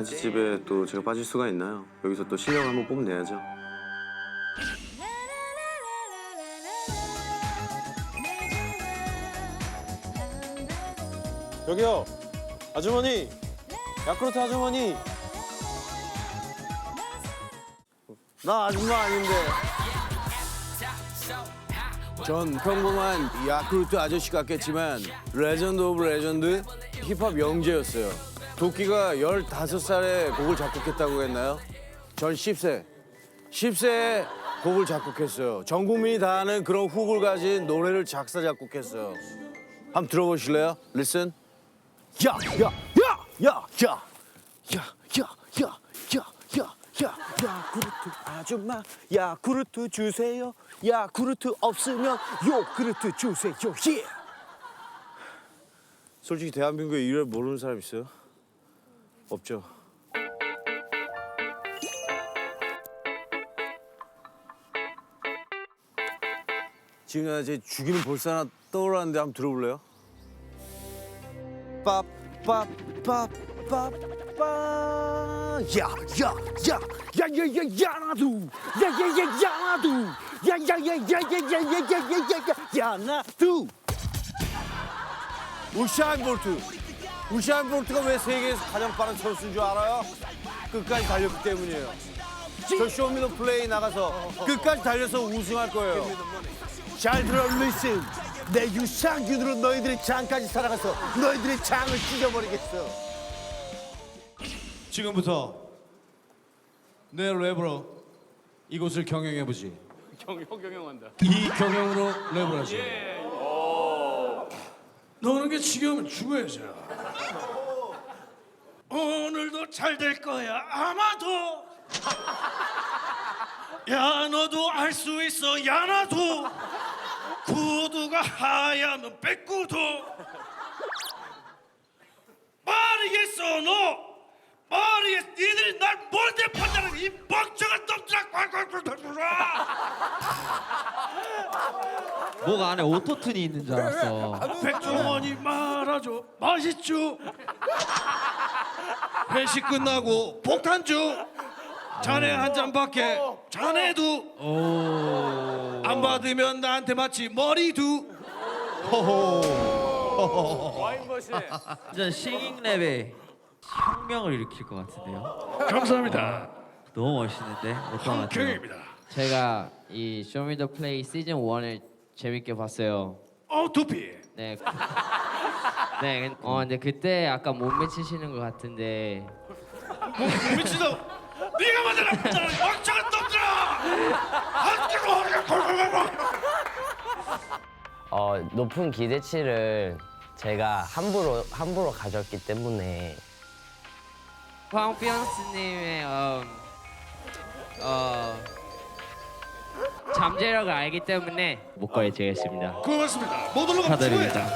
잔치집에 또 제가 빠질 수가 있나요? 여기서 또 실력 한번 뽐내야죠. 여기요 아주머니 야쿠르트 아주머니 나 아줌마 아닌데. 전 평범한 야쿠르트 아저씨 같겠지만 레전드 오브 레전드 힙합 영재였어요. 도끼가 15살에 곡을 작곡했다고 했나요? 전 10세. 10세에 곡을 작곡했어요. 전 국민이 다 아는 그런 훅을 가진 노래를 작사 작곡했어요. 한번 들어보실래요? Listen. 야, 야, 야, 야, 야, 야, 야, 야, 야, 야, 야, 야쿠르트 아줌마, 야쿠르트 주세요. 야쿠르트 없으면 요크르트 주세요. 예. 솔직히 대한민국에 이걸 모르는 사람 있어요? 없죠. 지금 나 이제 죽이는 볼사 하나 떠올랐는데 한번 들어볼래요? 빠빠빠빠빠 야야야야야야야 야나두 야야야 야나두 야야야야야야야야야야 야나두 우샤인 볼트 우샤인 볼트가 왜 세계에서 가장 빠른 선수인 줄 알아요? 끝까지 달렸기 때문이에요 저 쇼미더 플레이 나가서 끝까지 달려서 우승할 거예요 잘 들어 리슨 내 유산균으로 너희들의 장까지 살아가서 너희들의 장을 찢어버리겠어 지금부터 내 랩으로 이곳을 경영해보지. 형, 형 경영한다. 이 경영으로 랩을 하지. 너는 게 지겨우면 죽어야지. 오늘도 잘 될 거야. 아마도. 야 너도 알 수 있어. 야 나도. 구두가 하얀 백구두. 말이겠어 너. 말이겠어 니들이 날 뭔데 판단하는 이 멍청한 놈들아 꽉꽉꽉꽉 뭐가 안에 오토튠이 있는 줄 알았어. 백종원이 말하죠. 맛있죠 회식 끝나고 폭탄주. 자네 한 잔밖에. 자네도. 오. 안 받으면 나한테 마치 머리도 진짜 싱잉 랩에 혁명을 일으킬 것 같은데요. 감사합니다. 너무 멋있는데? 어떤 것 같아요? 경입니다. 제가 이 쇼미더 플레이 시즌 1을 재밌게 봤어요. 어 두피 네. 네. 어 근데 그때 약간 못 미치시는 것 같은데. 미친놈 네가 만들어 멍청한 놈들아 어, 높은 기대치를 제가 함부로 함부로 가졌기 때문에. 황피언스님의 어, 어 잠재력을 알기 때문에 못 걸어지겠습니다. 고맙습니다 모두로 축하드립니다.